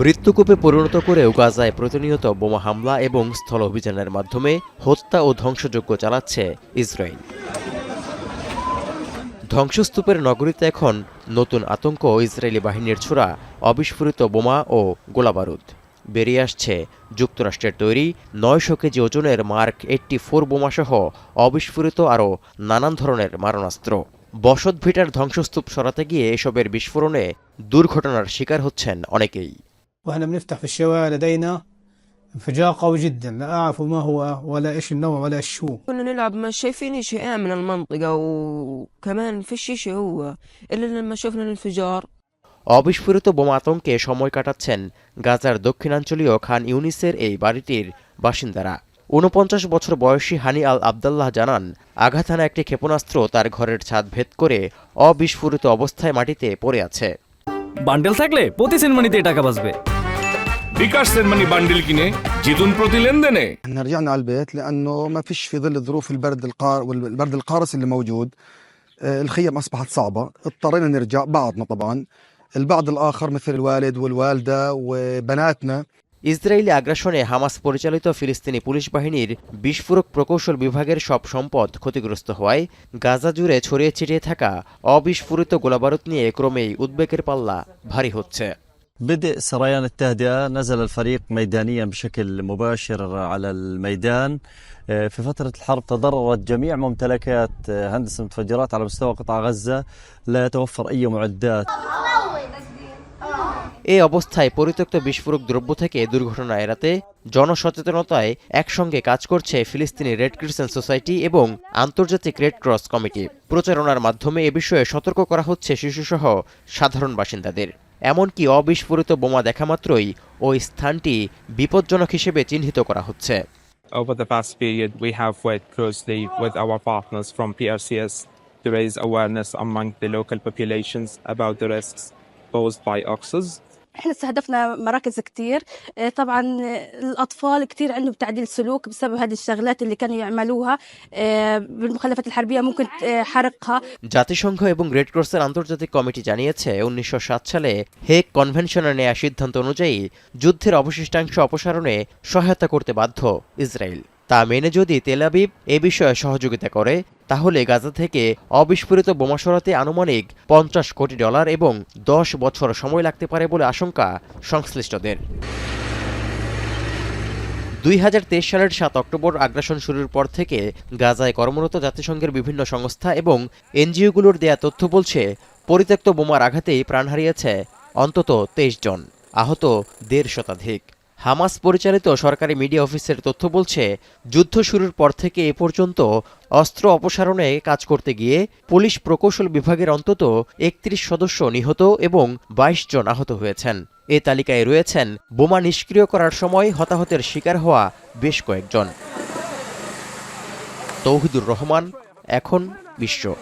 মৃত্যুকূপে পরিণত করেও গাজায় প্রতিনিয়ত বোমা হামলা এবং স্থল অভিযানের মাধ্যমে হত্যা ও ধ্বংসযজ্ঞ চালাচ্ছে ইসরায়েল। ধ্বংসস্তূপের নগরীতে এখন নতুন আতঙ্ক ইসরায়েলি বাহিনীর ছোড়া, অবিস্ফোরিত বোমা ও গোলাবারুদ। বেরিয়ে আসছে যুক্তরাষ্ট্রের তৈরি নয়শো কেজি ওজনের মার্ক এইট্টি ফোর বোমাসহ অবিস্ফোরিত আরও নানান ধরনের মারণাস্ত্র। বসতভিটার ধ্বংসস্তূপ সরাতে গিয়ে এসবের বিস্ফোরণে দুর্ঘটনার শিকার হচ্ছেন অনেকেই। واحنا بنفتح في الشوارع لدينا انفجار قوي جدا لا اعرف ما هو ولا ايش النوع ولا ايش شو كنا نلعب ما شايفين شيء من المنطقة وكمان فيش شيء هو إلا لما شفنا الانفجار অবিস্ফোরিত বোমা আতঙ্কে সময় কাটাচ্ছেন গাজার দক্ষিণাঞ্চলীয় খান ইউনিসের এই বাড়িটির বাসিন্দারা ঊনপঞ্চাশ বছর বয়সী হানি আল আবদাল্লাহ জানান আঘাত হানা একটি ক্ষেপণাস্ত্র তার ঘরের ছাদ ভেদ করে অবিস্ফোরিত অবস্থায় মাটিতে পড়ে আছে বান্ডেল থাকলে প্রতি সেনমানিতে টাকা বাঁচবে বিকাশ সেনমানি বান্ডিল কিনে জিতুন প্রতি লেনদেনে احنا رجعنا على البيت لانه ما فيش في ظل ظروف البرد القار والبرد القارس اللي موجود آه، الخيم اصبحت صعبه اضطرينا نرجع بعضنا طبعا البعض الاخر مثل الوالد والوالده وبناتنا ইসরায়েলি আগ্রাসনে হামাস পরিচালিত ফিলিস্তিনি পুলিশ বাহিনীর বিস্ফোরক প্রকৌশল বিভাগের সব সম্পদ ক্ষতিগ্রস্ত হওয়ায় গাজা জুড়ে ছড়িয়ে ছিটিয়ে থাকা অবিস্ফোরিত গোলাবারুদ নিয়ে ক্রমেই উদ্বেগের পাল্লা ভারী হচ্ছে بدء سريان التهدئة نزل الفريق ميدانيا بشكل مباشر على الميدان آه، في فترة الحرب تضررت جميع ممتلكات آه، هندسة المتفجرات على مستوى قطاع غزة لا يتوفر أي معدات এই অবস্থায় পরিত্যক্ত বিস্ফোরক দ্রব্য থেকে দুর্ঘটনা এড়াতে জনসচেতনতায় একসঙ্গে কাজ করছে ফিলিস্তিনি রেড ক্রিসেন্ট সোসাইটি এবং আন্তর্জাতিক রেড ক্রস কমিটি প্রচারণার মাধ্যমে এ বিষয়ে সতর্ক করা হচ্ছে শিশুসহ সাধারণ বাসিন্দাদের এমনকি অবিস্ফোরিত বোমা দেখা মাত্রই ওই স্থানটি বিপজ্জনক হিসেবে চিহ্নিত করা হচ্ছে Over the past period, we have worked closely with our partners from PRCS to raise awareness among the local populations about the risks posed by oxys. احنا استهدفنا مراكز كتير آه، طبعا آه، الاطفال كتير عندهم تعديل سلوك بسبب هذه الشغلات اللي كانوا يعملوها آه، بالمخلفات الحربيه ممكن آه، حرقها জাতিসংঘ এবং রেড ক্রসের আন্তর্জাতিক কমিটি জানিয়েছে উনিশশো সালে হেগ কনভেনশনের নেয়া সিদ্ধান্ত অনুযায়ী যুদ্ধের অবশিষ্টাংশ অপসারণে সহায়তা করতে বাধ্য ইসরায়েল তা মেনে যদি তেলাবিব এ বিষয়ে সহযোগিতা করে, তাহলে গাজা থেকে অবিস্ফোরিত বোমা সরাতে আনুমানিক পঞ্চাশ কোটি ডলার এবং দশ বছর সময় লাগতে পারে বলে আশঙ্কা সংশ্লিষ্টদের। দুই হাজার তেইশ সালের সাত অক্টোবর আগ্রাসন শুরুর পর থেকে গাজায় কর্মরত জাতিসংঘের বিভিন্ন সংস্থা এবং এনজিওগুলোর দেয়া তথ্য বলছে, পরিত্যক্ত বোমার আঘাতেই প্রাণ হারিয়েছে অন্তত তেইশ জন। আহত দেড় শতাধিক। হামাস পরিচালিত সরকারি মিডিয়া অফিসের তথ্য বলছে, যুদ্ধ শুরুর পর থেকে এ পর্যন্ত অস্ত্র অপসারণে কাজ করতে গিয়ে পুলিশ প্রকৌশল বিভাগের অন্তত একত্রিশ সদস্য নিহত এবং বাইশ জন আহত হয়েছেন। এ তালিকায় রয়েছেন, বোমা নিষ্ক্রিয় করার সময় হতাহতের শিকার হওয়া বেশ কয়েকজন। তৌহিদুর রহমান, এখন বিশ্ব।